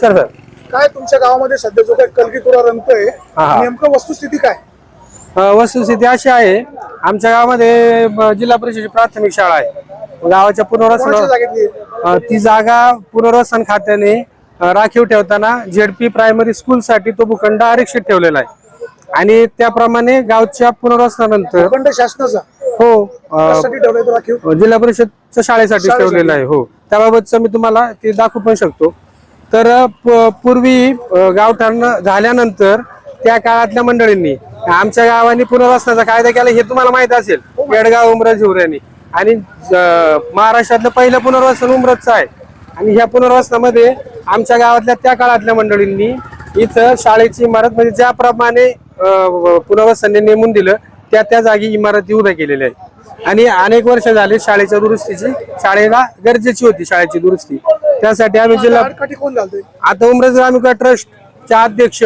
Sir sir. काय तुमच्या गावामध्ये सध्या जो काही कलगीतुरा रंगतोय हा. नेमकं वस्तुस्थिती काय? अ, वस्तुस्थिती अशी आहे आमच्या गावामध्ये जिल्हा परिषदेची प्राथमिक शाळा आहे. गावाच्या कोणाच्या पुनर्वसन जागेतली? अ, ती जागा पुनर्वसन खात्याने अ, राखीव ठेवताना झेडपी प्रायमरी स्कूल साठी तो भूखंड आरक्षित ठेवलेला आहे. आणि त्याप्रमाणे गावच्या पुनर्वसनानंतर भूखंड शासनाचा? हो अ, त्यासाठी ठेवलाय तो राखीव? जिल्हा परिषदच्या शाळेसाठी शाळेसाठी. ठेवलेलं आहे हो. त्याबाबतचं मी तुम्हाला ते दाखवू पण शकतो. तर प- पूर्वी गावठाण झाल्यानंतर त्या काळातल्या मंडळींनी आमच्या गावाने पुनर्वसनाचा कायदा केला हे तुम्हाला माहीत असेल. येडगाव उमरज हिवऱ्यानी. आणि महाराष्ट्रातलं पहिलं पुनर्वसन उमरजचं आहे. आणि ह्या पुनर्वसनामध्ये आमच्या गावातल्या त्या काळातल्या मंडळींनी इथं शाळेची इमारत म्हणजे ज्याप्रमाणे अ, पुनर्वसनाने नेमून दिलं त्या त्या जागी इमारती उभ्या केलेल्या आहेत. आणि अनेक वर्ष झाले शाळेच्या दुरुस्तीची शाळेला गरजेची होती शाळेची दुरुस्ती. त्यासाठी आम्ही जिल्हा आडकाठी कोण घालतोय? आता उमरज ग्रामिका ट्रस्टच्या अध्यक्ष.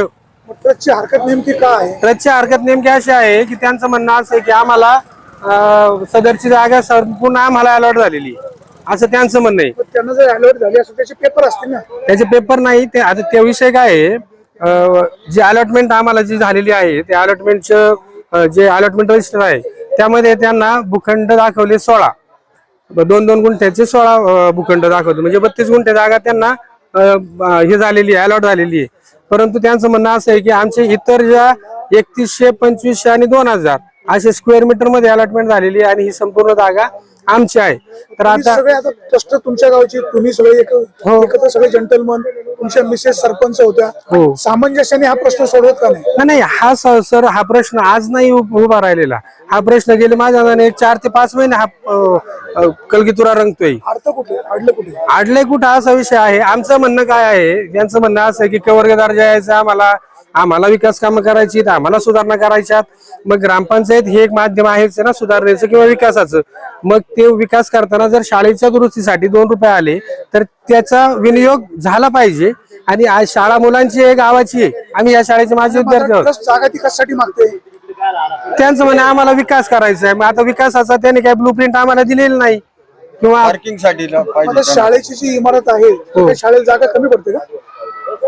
मग ट्रस्टची हरकत नेमकी काय आहे? ट्रस्टची हरकत नेमकी अशी आहे की त्यांचं म्हणणं असं आहे की आम्हाला अं, सदरची जागा संपूर्ण आम्हाला अलॉट झालेली आहे. असं त्यांचं म्हणणं आहे. मग त्यांना जर अलर्ट झाली असं त्याचे पेपर असतील ना? त्याचे पेपर नाही ते आता त्या विषय काय आहे अं, जी अलॉटमेंट आम्हाला जी झालेली आहे त्या अलॉटमेंटचं जे अलॉटमेंट रजिस्टर आहे त्यामध्ये त्यांना भूखंड दाखवले सोळा. दोन दोन गुंठ्याचे सोळा भूखंड दाखवतो. म्हणजे बत्तीस गुंठे जागा त्यांना हे झालेली आहे अलॉट झालेली आहे. परंतु त्यांचं म्हणणं असं आहे की आमचे इतर ज्या एकतीसशे पंचवीसशे आणि दोन हजार असे स्क्वेअर मीटरमध्ये अलॉटमेंट झालेली आहे आणि ही संपूर्ण जागा आमची आहे. तर आता सगळे आता ट्रस्ट तुमच्या गावची तुम्ही सगळे एक- एकत्र सगळे जंटलमन तुमच्या मिसेस सरपंच होत्या. हो. सामंजस्याने हा प्रश्न सोडवत का नाही? नाही, नाही हा स- सर हा प्रश्न आज नाही उभ- उभा राहिलेला. हा प्रश्न गेले माझ्या अंदाजाने एक चार ते पाच महिने हा अ, अ, कलगीतुरा रंगतोय. अर्थ कुठे? अडलं कुठे? आडले कुठं असा विषय आहे? आमचं म्हणणं काय आहे? त्यांचं म्हणणं असं आहे की कवर्गदार जायचं आम्हाला आम्हाला विकास कामं करायची आम्हाला सुधारणा करायच्यात मग ग्रामपंचायत हे एक माध्यम आहेच ना सुधारण्याचं किंवा विकासाचं. मग ते विकास करताना जर शाळेच्या दुरुस्तीसाठी दोन रुपये आले तर त्याचा विनियोग झाला पाहिजे. आणि आज शाळा मुलांची आहे गावाची आहे. आम्ही या शाळेचे माझे विद्यार्थी आहोत. कशासाठी मागते? त्यांचं म्हणे आम्हाला विकास करायचा आहे. मग आता विकासाचा त्यांनी काही ब्लू प्रिंट आम्हाला दिलेली नाही. किंवा पार्किंगसाठी पाहिजे आता शाळेची जी इमारत आहे ती काही शाळेला जागा कमी पडते का?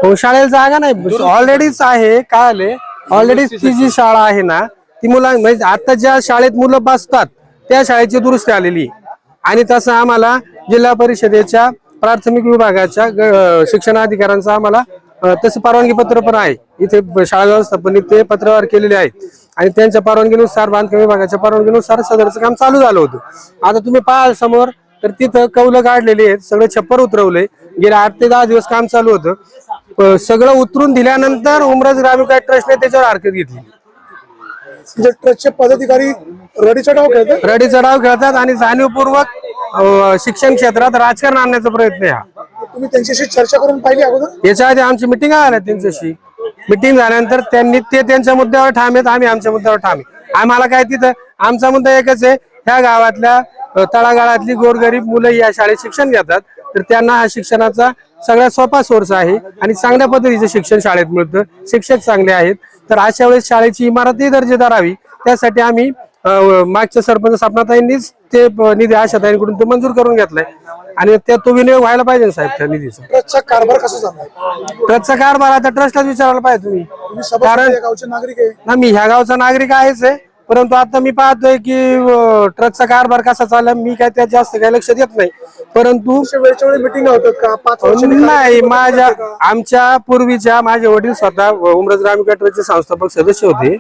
हो शाळेला जागा नाही. ऑलरेडीच आहे काय आले ऑलरेडी ती जी शाळा आहे ना ती मुलं म्हणजे आता ज्या शाळेत मुलं बसतात त्या शाळेची दुरुस्ती आलेली. आणि तसं आम्हाला जिल्हा परिषदेच्या प्राथमिक विभागाच्या शिक्षणाधिकाऱ्यांचं आम्हाला तसं परवानगी पत्र पण आहे. इथे शाळा व्यवस्थापन ते पत्रव्यवहार केलेले आहेत आणि त्यांच्या परवानगीनुसार बांधकाम विभागाच्या परवानगीनुसार सदरचं काम चालू झालं होतं. आता तुम्ही पाहाल समोर तर तिथं कौलं काढलेली आहेत सगळे छप्पर उतरवले गेले आठ ते दहा दिवस काम चालू होतं. सगळं उतरून दिल्यानंतर उमरज ग्रामीण ट्रस्टने त्याच्यावर हरकत घेतली. म्हणजे ट्रस्टचे पदाधिकारी रडीचा डाव खेळतात? रडी चढाव खेळतात आणि जाणीवपूर्वक शिक्षण क्षेत्रात राजकारण आणण्याचा प्रयत्न आहे हा. तुम्ही त्यांच्याशी चर्चा करून पाहिली अगोदर? याच्या आधी आमची मिटिंग झाल्या त्यांच्याशी. मिटिंग झाल्यानंतर त्यांनी ते त्यांच्या मुद्द्यावर ठाम आहेत आम्ही आमच्या मुद्द्यावर ठाम. आम्हाला काय तिथं आमचा मुद्दा एकच आहे ह्या गावातल्या तळागाळातली गोरगरीब मुलं या शाळेत शिक्षण घेतात तर त्यांना हा शिक्षणाचा सगळ्यात सोपा सोर्स आहे आणि चांगल्या पद्धतीचं शिक्षण शाळेत मिळतं. शिक्षक चांगले आहेत. तर अशा वेळेस शाळेची इमारतही दर्जेदार हवी. त्यासाठी आम्ही मागच्या सरपंच स्थापनाताईंनीच ते निधी आशाताईंकडून तो मंजूर करून घेतलाय. आणि त्या तो विनियोग व्हायला पाहिजे ना साहेब त्या निधीचा. ट्रस्टचा कारभार कसा चाललाय? ट्रस्टचा कारभार आता ट्रस्टलाच विचारायला पाहिजे तुम्ही. गावचे नागरिक आहे. ना मी ह्या गावचा नागरिक आहेच आहे. परंतु आता मी पाहतोय की ट्रकचा कारभार कसा चालला मी काय त्यात जास्त काही लक्ष देत नाही. परंतु मिटिंग होतात का? पाच वर्षांनी नाही माझ्या? आमच्या पूर्वीच्या माझे वडील स्वतः उमरज ग्रामीण गटाचे संस्थापक सदस्य होते.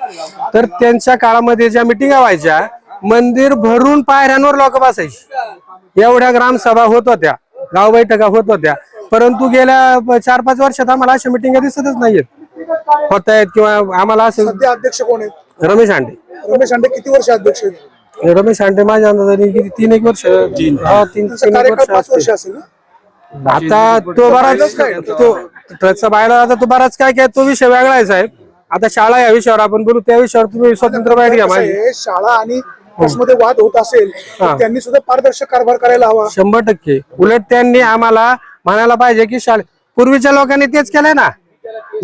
तर त्यांच्या काळामध्ये ज्या मिटिंगा व्हायच्या मंदिर भरून पायऱ्यांवर लोक बसायची. एवढ्या ग्रामसभा होत होत्या गाव बैठका होत होत्या. परंतु गेल्या चार पाच वर्षात आम्हाला अशा मिटिंगा दिसतच नाहीयेत. होत आहेत किंवा आम्हाला असं सध्या अध्यक्ष कोण आहेत? रमेश आंडे रमेश आंडे किती वर्ष अध्यक्ष आहेत? रमेश आंडे माझ्या अंदाजाने किती तीन एक वर्ष. हा, तीन त्यांचा तीन एक कार्यकाळ पाच वर्ष. असेल ना? आता तो बराच तो ट्रकचा बायला आता तो बराच काय काय तो विषय वेगळा आहे साहेब. आता शाळा या विषयावर आपण बोलू त्या विषयावर तुम्ही स्वतंत्र बाहेर घ्या कसं माझी आहे, शाळा आणि ट्रस्टमध्ये वाद होत असेल तर त्यांनी सुद्धा पारदर्शक कारभार करायला हवा. शंभर टक्के. उलट त्यांनी आम्हाला म्हणायला पाहिजे की शाळे पूर्वीच्या लोकांनी तेच केलंय ना.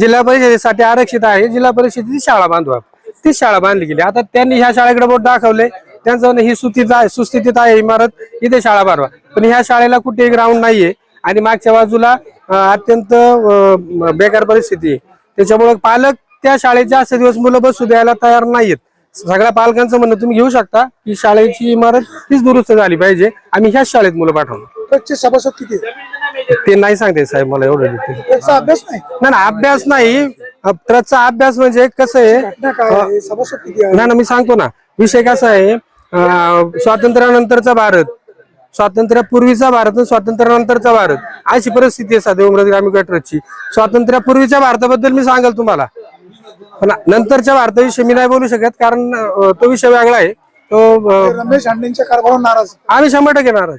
जिल्हा परिषदेसाठी आरक्षित आहे. जिल्हा परिषदेची शाळा बांधवा. ती शाळा बांधली गेली. आता त्यांनी ह्या शाळेकडे बोट दाखवले. त्यांचं ही सुस्थित आहे सुस्थितीत आहे इमारत. इथे शाळा बांधवा. पण ह्या शाळेला कुठेही ग्राउंड नाहीये. आणि मागच्या बाजूला अत्यंत बेकार परिस्थिती आहे. त्याच्यामुळे पालक त्या शाळेत जास्त दिवस मुलं बसू द्यायला तयार नाहीत सगळ्या पालकांचं म्हणणं तुम्ही घेऊ शकता की शाळेची इमारत हीच दुरुस्त झाली पाहिजे. आम्ही ह्याच शाळेत मुलं पाठवणार. सभासद किती ते नाही सांगते साहेब मला एवढं detail. अभ्यास नाही? नाही ना अभ्यास नाही. ट्रस्टचा अभ्यास म्हणजे कसं आहे घटना काय आहे? सभासद किती आहे? नाही ना मी सांगतो ना. विषय कसा आहे अं, स्वातंत्र्यानंतरचा भारत स्वातंत्र्यापूर्वीचा भारत आणि स्वातंत्र्यानंतरचा भारत. अशी परिस्थिती आहे सध्या उमरत ग्रामीण गटरची. स्वातंत्र्यापूर्वीच्या भारताबद्दल मी सांगाल तुम्हाला. पण नंतरच्या भारताविषयी मी नाही बोलू शकत कारण अं, तो विषय वेगळा आहे. तो अं, रमेश हांडेंच्या कारभारावर नाराज. आम्ही शंभर टक्के नाराज.